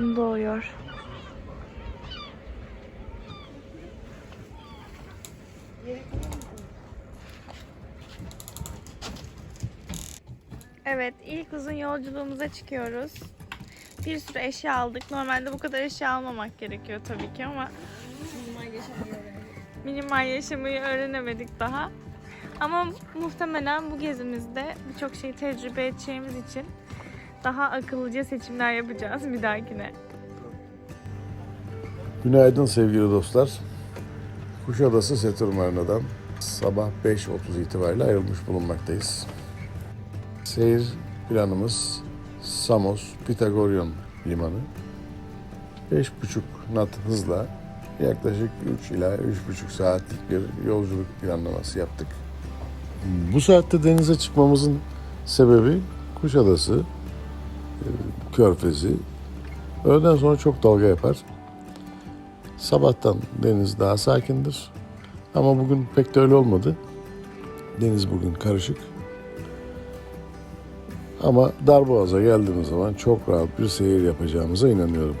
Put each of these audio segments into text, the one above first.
Gün doğuyor. Evet, ilk uzun yolculuğumuza çıkıyoruz. Bir sürü eşya aldık. Normalde bu kadar eşya almamak gerekiyor tabii ki ama minimal yaşamayı öğrenemedik daha. Ama muhtemelen bu gezimizde birçok şeyi tecrübe edeceğimiz için daha akıllıca seçimler yapacağız bir dahakine. Günaydın sevgili dostlar. Kuşadası Setur Marina'dan sabah 5.30 itibariyle ayrılmış bulunmaktayız. Seyir planımız Samos Pitagorion Limanı. 5.5 knot hızla yaklaşık 3 ila 3.5 saatlik bir yolculuk planlaması yaptık. Bu saatte denize çıkmamızın sebebi Kuşadası, Körfezi. Öğleden sonra çok dalga yapar. Sabahtan deniz daha sakindir. Ama bugün pek de öyle olmadı. Deniz bugün karışık. Ama Darboğaz'a geldiğimiz zaman çok rahat bir seyir yapacağımıza inanıyorum.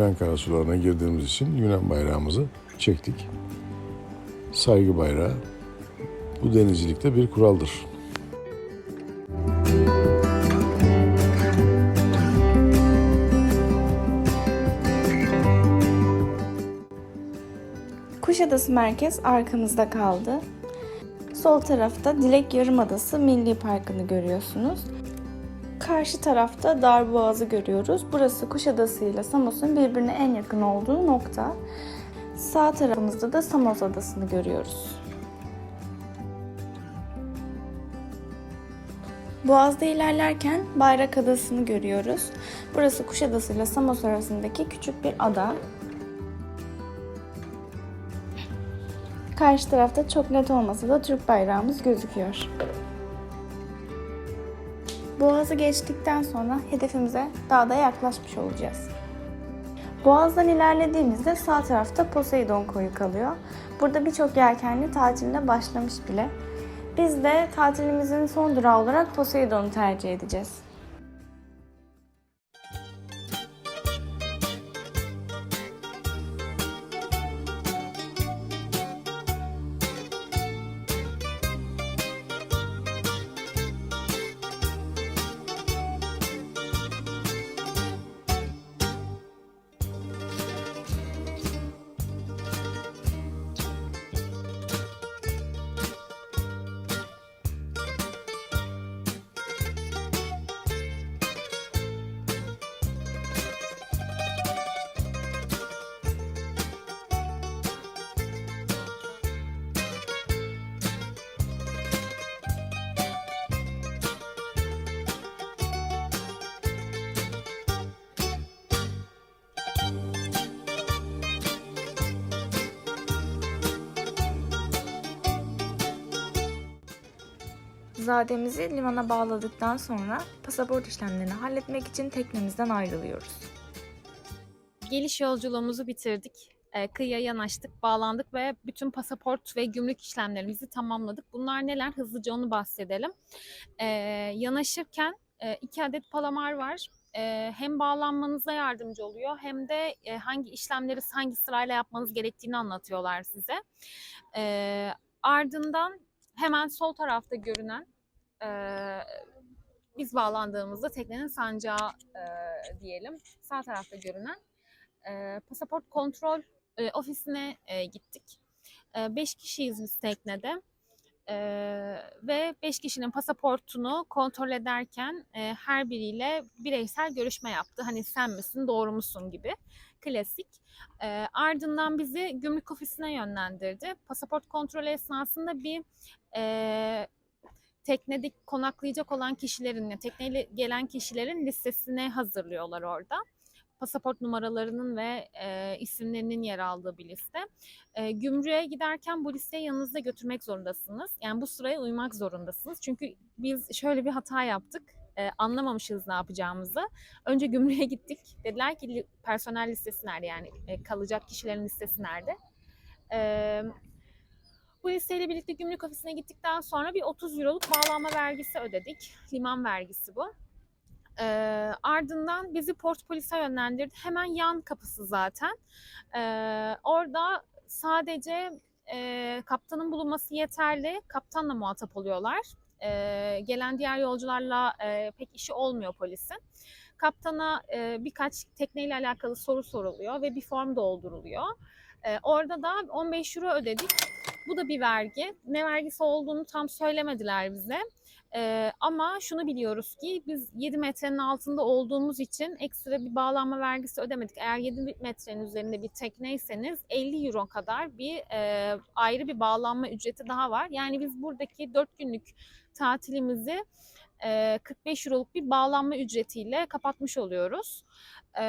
Yunan karasularına girdiğimiz için Yunan bayrağımızı çektik. Saygı bayrağı bu denizcilikte bir kuraldır. Kuşadası merkez arkamızda kaldı. Sol tarafta Dilek Yarımadası Milli Parkı'nı görüyorsunuz. Karşı tarafta Darboğaz'ı görüyoruz. Burası Kuşadası ile Samos'un birbirine en yakın olduğu nokta. Sağ tarafımızda da Samos Adası'nı görüyoruz. Boğaz'da ilerlerken Bayrak Adası'nı görüyoruz. Burası Kuşadası ile Samos arasındaki küçük bir ada. Karşı tarafta çok net olmasa da Türk bayrağımız gözüküyor. Boğaz'ı geçtikten sonra hedefimize daha da yaklaşmış olacağız. Boğaz'dan ilerlediğimizde sağ tarafta Poseidon koyu kalıyor. Burada birçok yelkenli tatiline başlamış bile. Biz de tatilimizin son durağı olarak Poseidon'u tercih edeceğiz. Zademizi limana bağladıktan sonra pasaport işlemlerini halletmek için teknemizden ayrılıyoruz. Geliş yolculuğumuzu bitirdik. Ee, kıyıya yanaştık, bağlandık ve bütün pasaport ve gümrük işlemlerimizi tamamladık. Bunlar neler? Hızlıca onu bahsedelim. Ee, yanaşırken e, iki adet palamar var. Ee, hem bağlanmanıza yardımcı oluyor hem de e, hangi işlemleri hangi sırayla yapmanız gerektiğini anlatıyorlar size. Ee, ardından hemen sol tarafta görünen e, biz bağlandığımızda teknenin sancağı e, diyelim. Sağ tarafta görünen e, pasaport kontrol e, ofisine e, gittik. 5 kişiyiz biz teknede. E, ve 5 kişinin pasaportunu kontrol ederken e, her biriyle bireysel görüşme yaptı. Hani sen misin, doğru musun gibi. Klasik. E, ardından bizi gümrük ofisine yönlendirdi. Pasaport kontrolü esnasında bir e, teknede konaklayacak olan kişilerin, tekneyle gelen kişilerin listesini hazırlıyorlar orada pasaport numaralarının ve e, isimlerinin yer aldığı bir liste. E, gümrüğe giderken bu listeyi yanınızda götürmek zorundasınız. Yani bu sıraya uymak zorundasınız. Çünkü biz şöyle bir hata yaptık. e, anlamamışız ne yapacağımızı. Önce gümrüğe gittik. Dediler ki personel listesi nerede yani e, kalacak kişilerin listesi nerede? E, bu listeyle birlikte gümrük ofisine gittikten sonra bir 30 euroluk bağlanma vergisi ödedik. Liman vergisi bu. E, ardından bizi port polise yönlendirdi. Hemen yan kapısı zaten. E, orada sadece e, kaptanın bulunması yeterli. Kaptanla muhatap oluyorlar. E, gelen diğer yolcularla e, pek işi olmuyor polisin. Kaptana e, birkaç tekneyle alakalı soru soruluyor ve bir form dolduruluyor. E, orada da 15 euro ödedik. Bu da bir vergi. Ne vergisi olduğunu tam söylemediler bize. E, ama şunu biliyoruz ki biz 7 metrenin altında olduğumuz için ekstra bir bağlanma vergisi ödemedik. Eğer 7 metrenin üzerinde bir tekneyseniz 50 euro kadar bir e, ayrı bir bağlanma ücreti daha var. Yani biz buradaki 4 günlük tatilimizi e, 45 euroluk bir bağlanma ücretiyle kapatmış oluyoruz. E,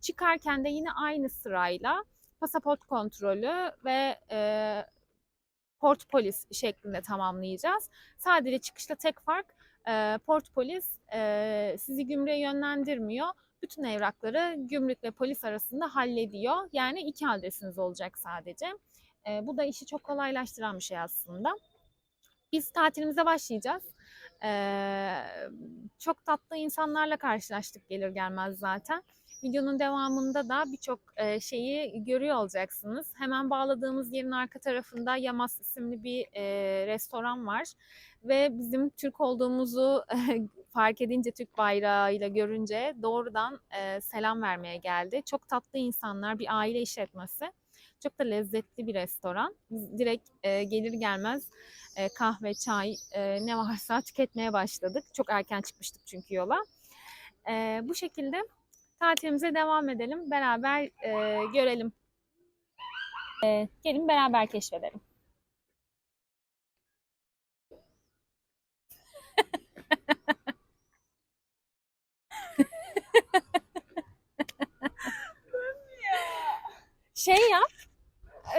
çıkarken de yine aynı sırayla pasaport kontrolü ve e, port polis şeklinde tamamlayacağız. Sadece çıkışta tek fark e, port polis e, sizi gümrüğe yönlendirmiyor. Bütün evrakları gümrük ve polis arasında hallediyor. Yani iki adresiniz olacak sadece. E, bu da işi çok kolaylaştıran bir şey aslında. Biz tatilimize başlayacağız. Ee, çok tatlı insanlarla karşılaştık gelir gelmez zaten. Videonun devamında da birçok e, şeyi görüyor olacaksınız. Hemen bağladığımız yerin arka tarafında Yamas isimli bir e, restoran var. Ve bizim Türk olduğumuzu fark edince, Türk bayrağıyla görünce doğrudan e, selam vermeye geldi. Çok tatlı insanlar, bir aile işletmesi. Çok da lezzetli bir restoran. Biz direkt e, gelir gelmez e, kahve, çay e, ne varsa tüketmeye başladık. Çok erken çıkmıştık çünkü yola. E, bu şekilde tatilimize devam edelim. Beraber e, görelim. E, gelin beraber keşfedelim. şey yap.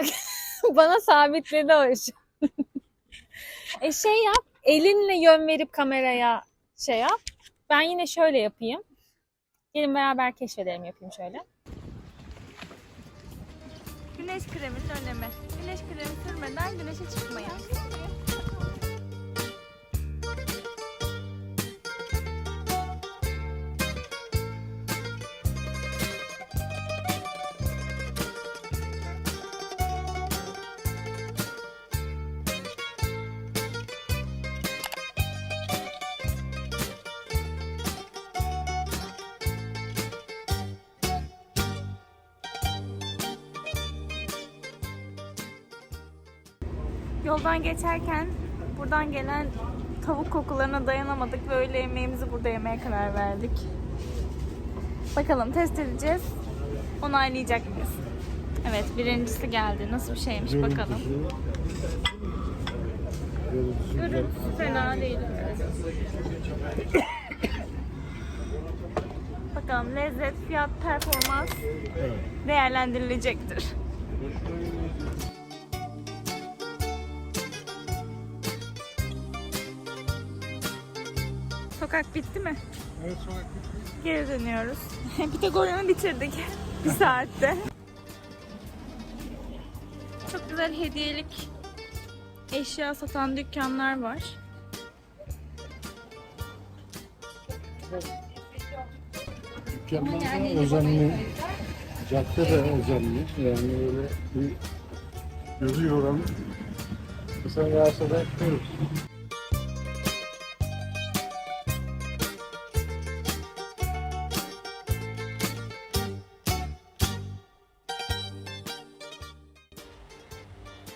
Bana sabitledi o iş. e şey yap. Elinle yön verip kameraya şey yap. Ben yine şöyle yapayım. Gelin beraber keşfedelim yapayım şöyle. Güneş kreminin önemi. Güneş kremi sürmeden güneşe çıkmayın. Yoldan geçerken buradan gelen tavuk kokularına dayanamadık ve öğle yemeğimizi burada yemeye karar verdik. Bakalım test edeceğiz. Onaylayacak mıyız? Evet birincisi geldi. Nasıl bir şeymiş bakalım. Görüntüsü fena değil. Bakalım lezzet, fiyat, performans değerlendirilecektir. Sokak bitti mi? Evet sokak bitti. Geri dönüyoruz. Pitagora'nı bitirdik bir saatte. Çok güzel hediyelik eşya satan dükkanlar var. Dükkanlar özenli. Cadde de özenli. Yani öyle bir gözü yoran. Mesela yağsa da yapıyoruz.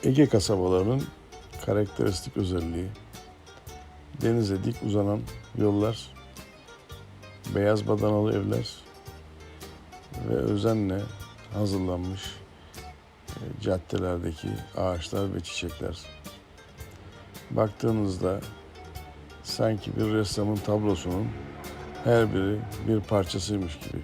Ege kasabalarının karakteristik özelliği denize dik uzanan yollar, beyaz badanalı evler ve özenle hazırlanmış e, caddelerdeki ağaçlar ve çiçekler. Baktığınızda sanki bir ressamın tablosunun her biri bir parçasıymış gibi.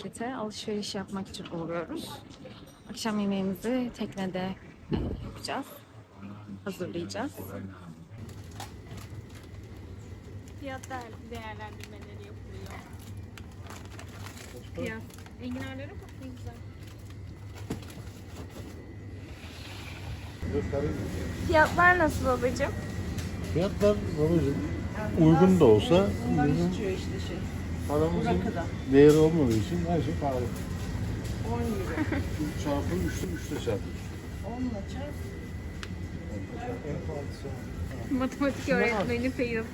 Markete alışveriş yapmak için uğruyoruz. Akşam yemeğimizi teknede yapacağız. Hazırlayacağız. Fiyat değerlendirmeleri yapılıyor. Fiyat. Enginarlara bak ne güzel. Fiyatlar nasıl babacığım? Fiyatlar babacığım uygun da olsa bizim paramızın değeri olmadığı için her şey pahalı. 10 euro. çarpı 3'te 3'te çarpı. Matematik öğretmeni fail.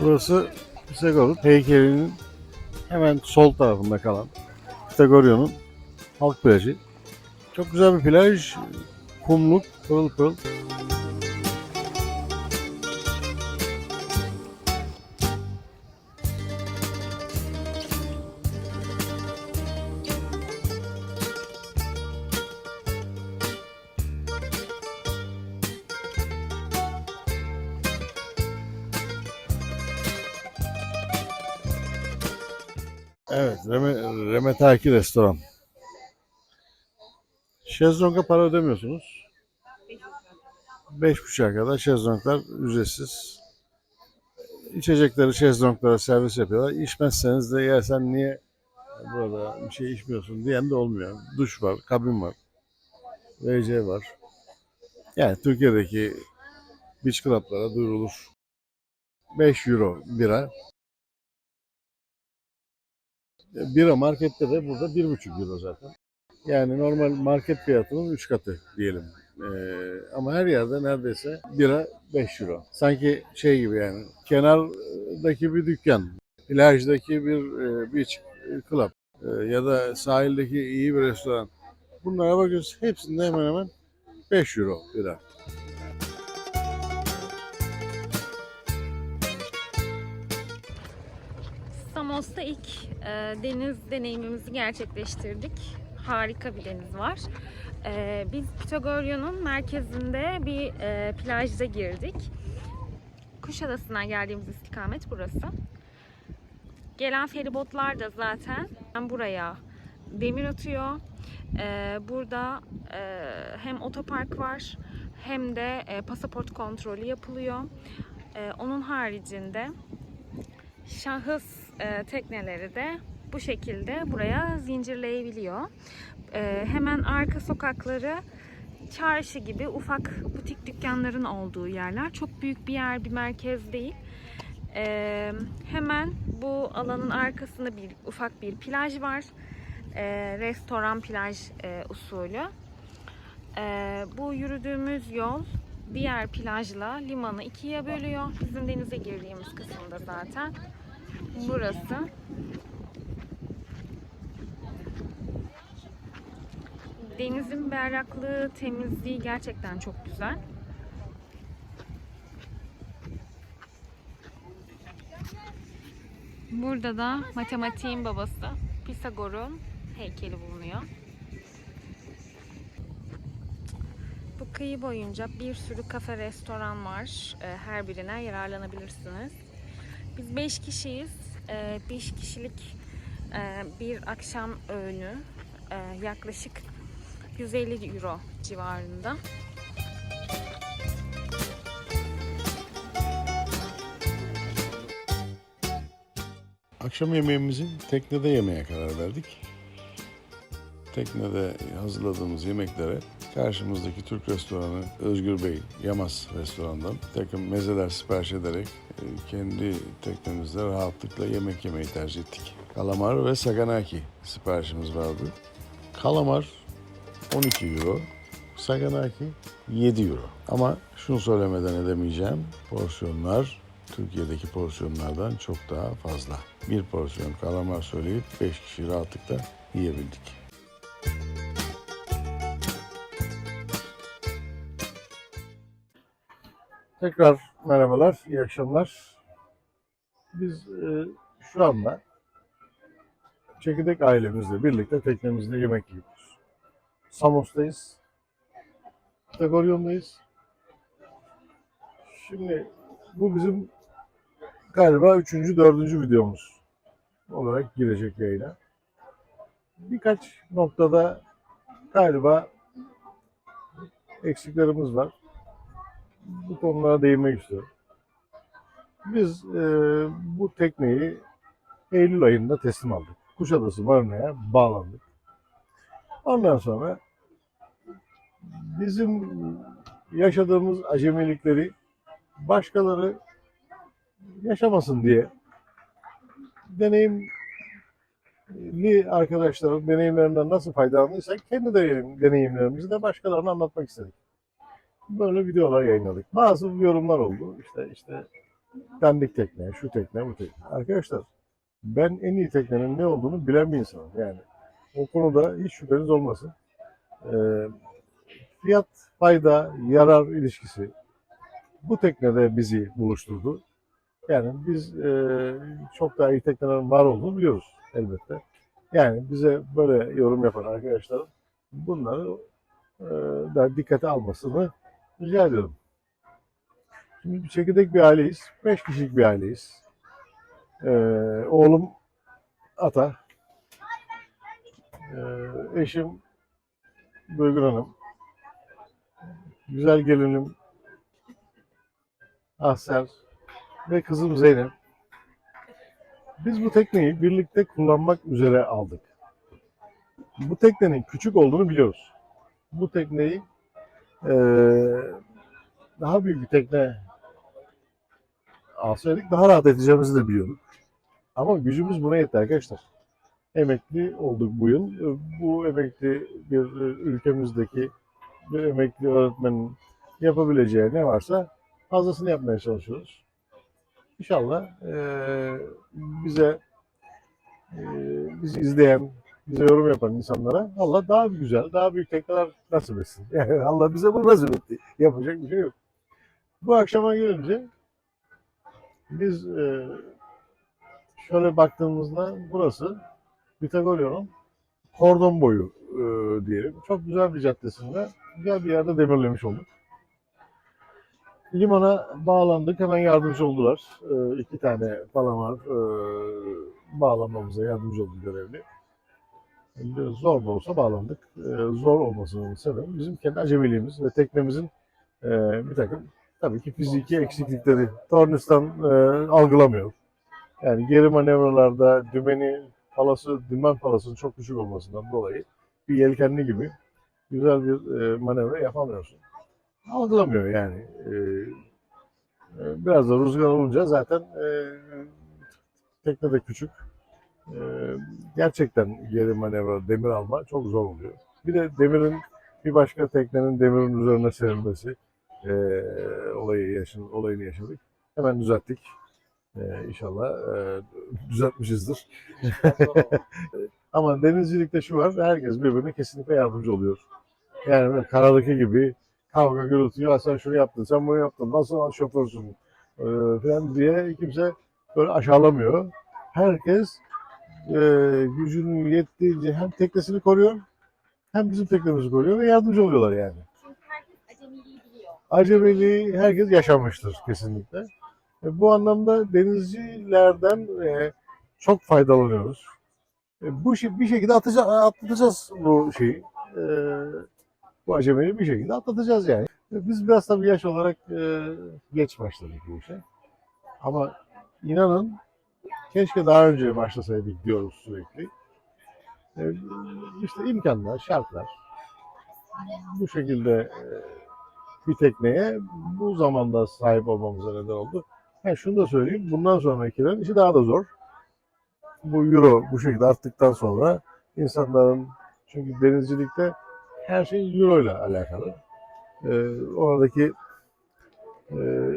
Burası Pisagor'un heykelinin hemen sol tarafında kalan Pythagorean'ın halk plajı. Çok güzel bir plaj. Kumluk, pırıl pırıl. Evet, Reme, Remetaki restoran. Şezlong'a para ödemiyorsunuz. Beş buçuğa kadar şezlonglar ücretsiz. İçecekleri şezlonglara servis yapıyorlar. İçmezseniz de ya sen niye burada bir şey içmiyorsun diyen de olmuyor. Duş var, kabin var. WC var. Yani Türkiye'deki beach club'lara duyurulur. 5 euro bira. Bira markette de burada 1,5 euro zaten. Yani normal market fiyatının 3 katı diyelim. Ee, ama her yerde neredeyse bira 5 euro. Sanki şey gibi yani kenardaki bir dükkan, plajdaki bir e, beach club e, ya da sahildeki iyi bir restoran. Bunlara bakıyoruz hepsinde hemen hemen 5 euro bira. Samos'ta ilk deniz deneyimimizi gerçekleştirdik. Harika bir deniz var. E, biz Pythagorean'ın merkezinde bir e, plajda girdik. Kuşadası'na geldiğimiz istikamet burası. Gelen feribotlar da zaten buraya demir atıyor. E, burada e, hem otopark var hem de e, pasaport kontrolü yapılıyor. Onun haricinde şahıs e, tekneleri de bu şekilde buraya zincirleyebiliyor. E, hemen arka sokakları çarşı gibi ufak butik dükkanların olduğu yerler. Çok büyük bir yer, bir merkez değil. E, hemen bu alanın arkasında bir ufak bir plaj var. E, restoran plaj e, usulü. E, bu yürüdüğümüz yol diğer plajla limanı ikiye bölüyor. Bizim denize girdiğimiz kısımda zaten. Burası. Denizin berraklığı, temizliği gerçekten çok güzel. Burada da matematiğin babası Pisagor'un heykeli bulunuyor. Kıyı boyunca bir sürü kafe, restoran var. Ee, Her birine yararlanabilirsiniz. Biz 5 kişiyiz. 5 kişilik e, bir akşam öğünü e, yaklaşık 150 euro civarında. Akşam yemeğimizi teknede yemeye karar verdik. Teknede hazırladığımız yemeklere karşımızdaki Türk restoranı Özgür Bey Yamas restorandan takım mezeler sipariş ederek e, kendi teknemizde rahatlıkla yemek yemeyi tercih ettik. Kalamar ve saganaki siparişimiz vardı. Kalamar 12 euro, saganaki 7 euro. Ama şunu söylemeden edemeyeceğim, porsiyonlar Türkiye'deki porsiyonlardan çok daha fazla. Bir porsiyon kalamar söyleyip 5 kişi rahatlıkla yiyebildik. Tekrar merhabalar, iyi akşamlar. Biz e, şu anda çekirdek ailemizle birlikte teknemizde yemek yiyoruz. Samos'tayız. Tagoryon'dayız. Şimdi bu bizim galiba üçüncü, dördüncü videomuz olarak girecek yayına. Birkaç noktada galiba eksiklerimiz var. Bu konulara değinmek istiyorum. Biz e, bu tekneyi Eylül ayında teslim aldık. Kuşadası Marina'ya bağlandık. Ondan sonra bizim yaşadığımız acemilikleri başkaları yaşamasın diye deneyimli arkadaşların deneyimlerinden nasıl faydalandıysak kendi deneyim, deneyimlerimizi de başkalarına anlatmak istedik. Böyle videolar yayınladık. Bazı yorumlar oldu. İşte işte dandik tekne, şu tekne, bu tekne. Arkadaşlar ben en iyi teknenin ne olduğunu bilen bir insanım. Yani o konuda hiç şüpheniz olmasın. Ee, fiyat, fayda, yarar ilişkisi bu teknede bizi buluşturdu. Yani biz e, çok daha iyi teknelerin var olduğunu biliyoruz elbette. Yani bize böyle yorum yapan arkadaşların bunları e, da dikkate almasını rica ediyorum. Şimdi bir çekirdek bir aileyiz. Beş kişilik bir aileyiz. Ee, oğlum Ata. Ee, eşim Duygun Hanım. Güzel gelinim Ahser ve kızım Zeynep. Biz bu tekneyi birlikte kullanmak üzere aldık. Bu teknenin küçük olduğunu biliyoruz. Bu tekneyi eee, daha büyük bir tekne alsaydık daha rahat edeceğimizi de biliyorduk. Ama gücümüz buna yetti arkadaşlar. Emekli olduk bu yıl. Bu emekli bir ülkemizdeki bir emekli öğretmenin yapabileceği ne varsa fazlasını yapmaya çalışıyoruz. İnşallah eee, bize eee, bizi izleyen, bize yorum yapan insanlara Allah daha güzel, daha büyük tekneler nasip etsin. Yani Allah bize bunu nasip etti. Yapacak bir şey yok. Bu akşama gelince biz eee, şöyle baktığımızda burası Pitagorion'un kordon boyu eee, diyelim. Çok güzel bir caddesinde, güzel bir yerde demirlemiş olduk. Limana bağlandık. Hemen yardımcı oldular. Ee, iki tane palamar e, bağlamamıza yardımcı oldu görevli. Şimdi zor da olsa bağlandık. Ee, zor olmasının sebebi bizim kendi acemiliğimiz ve teknemizin e, bir takım tabii ki fiziki eksiklikleri. Tornistan e, algılamıyor. Yani geri manevralarda dümeni palası, dümen palasının çok düşük olmasından dolayı bir yelkenli gibi güzel bir e, manevra yapamıyorsun algılamıyor yani. Ee, biraz da rüzgar olunca zaten tekne de küçük. E, gerçekten geri manevra, demir alma çok zor oluyor. Bir de demirin bir başka teknenin demirin üzerine serilmesi e, olayı yaşın, olayını yaşadık. Hemen düzelttik. E, inşallah e, düzeltmişizdir. Ama denizcilikte şu var, herkes birbirine kesinlikle yardımcı oluyor. Yani karadaki gibi kavga gürültü, ya sen şunu yaptın, sen bunu yaptın, nasıl şoförsün ee, falan diye kimse böyle aşağılamıyor. Herkes e, gücünün yettiğince hem teknesini koruyor, hem bizim teknemizi koruyor ve yardımcı oluyorlar yani. Acemiliği. Acemiliği herkes yaşamıştır kesinlikle. E, bu anlamda denizcilerden e, çok faydalanıyoruz. E, bu şey, bir şekilde atacağız, atlatacağız bu şeyi. E, bu acemiliği bir şekilde atlatacağız yani. E, Biz biraz tabii yaş olarak e, geç başladık bu işe. Ama inanın keşke daha önce başlasaydık diyoruz sürekli. E, işte imkanlar, şartlar bu şekilde e, bir tekneye bu zamanda sahip olmamıza neden oldu. Ha, şunu da söyleyeyim, bundan sonrakilerin işi daha da zor. Bu euro bu şekilde arttıktan sonra insanların çünkü denizcilikte her şey euro ile alakalı. Ee, oradaki e,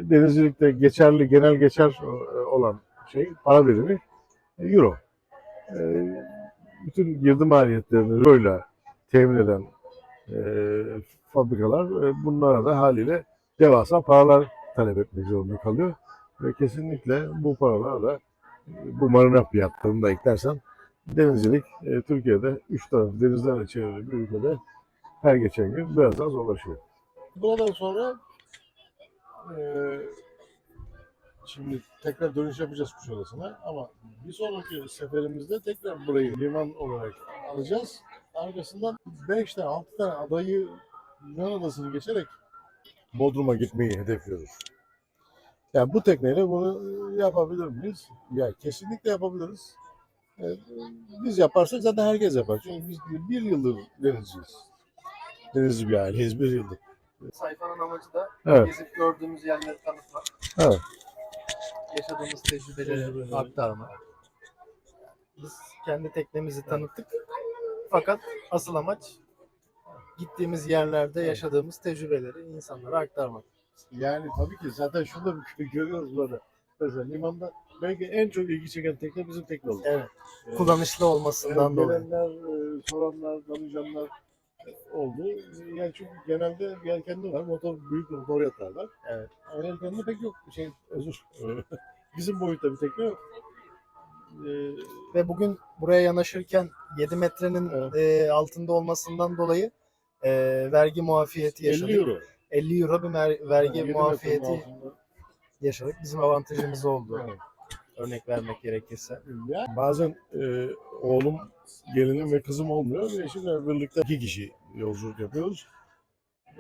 denizcilikte geçerli, genel geçer e, olan şey, para birimi e, euro. Ee, bütün girdi maliyetlerini ile temin eden e, fabrikalar e, bunlara da haliyle devasa paralar talep etmek zorunda kalıyor. Ve kesinlikle bu paralar da e, bu marina fiyatlarını da eklersen denizcilik e, Türkiye'de üç tarafı denizlerle çevrili bir ülkede her geçen gün biraz daha zorlaşıyor. Buradan sonra e, şimdi tekrar dönüş yapacağız Kuşadası'na ama bir sonraki seferimizde tekrar burayı liman olarak alacağız. Arkasından 5 tane 6 tane adayı Yunan adasını geçerek Bodrum'a gitmeyi hedefliyoruz. Yani bu tekneyle bunu yapabilir miyiz? Ya kesinlikle yapabiliriz. E, Biz yaparsak zaten herkes yapar. Çünkü biz bir yıldır denizciyiz. Denizci bir aileyiz bir yıldır. Sayfanın amacı da Evet. gezip gördüğümüz yerleri tanıtmak, Evet. Yaşadığımız tecrübeleri aktarmak. Biz kendi teknemizi tanıttık. Fakat asıl amaç gittiğimiz yerlerde yaşadığımız tecrübeleri insanlara aktarmak. Yani tabii ki zaten şurada bir görüyoruz burada. Mesela limanda belki en çok ilgi çeken tekne bizim tekne oldu. Evet. Evet. Kullanışlı olmasından Yani dolayı. gelenler, e, soranlar, danışanlar oldu. Yani çünkü genelde yelkenli var, motor, büyük motor yatarlar. Evet. Ama yelkenli pek yok. Şey, özür. Bizim boyutta bir tekne yok. Ee, Ve bugün buraya yanaşırken 7 metrenin Evet. e, altında olmasından dolayı e, vergi muafiyeti yaşadık. 50 euro. 50 euro bir mer- vergi Yani muafiyeti yaşadık. Bizim avantajımız oldu. Evet. Örnek vermek gerekirse. Bazen e, oğlum, gelinim ve kızım olmuyor. Ve eşimle birlikte iki kişi yolculuk yapıyoruz.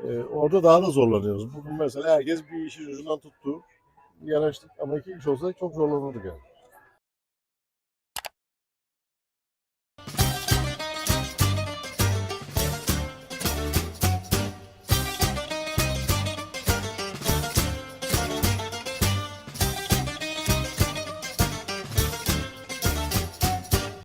E, orada daha da zorlanıyoruz. Bugün mesela herkes bir işin ucundan tuttu. Yanaştık ama iki kişi olsa çok zorlanırdık yani.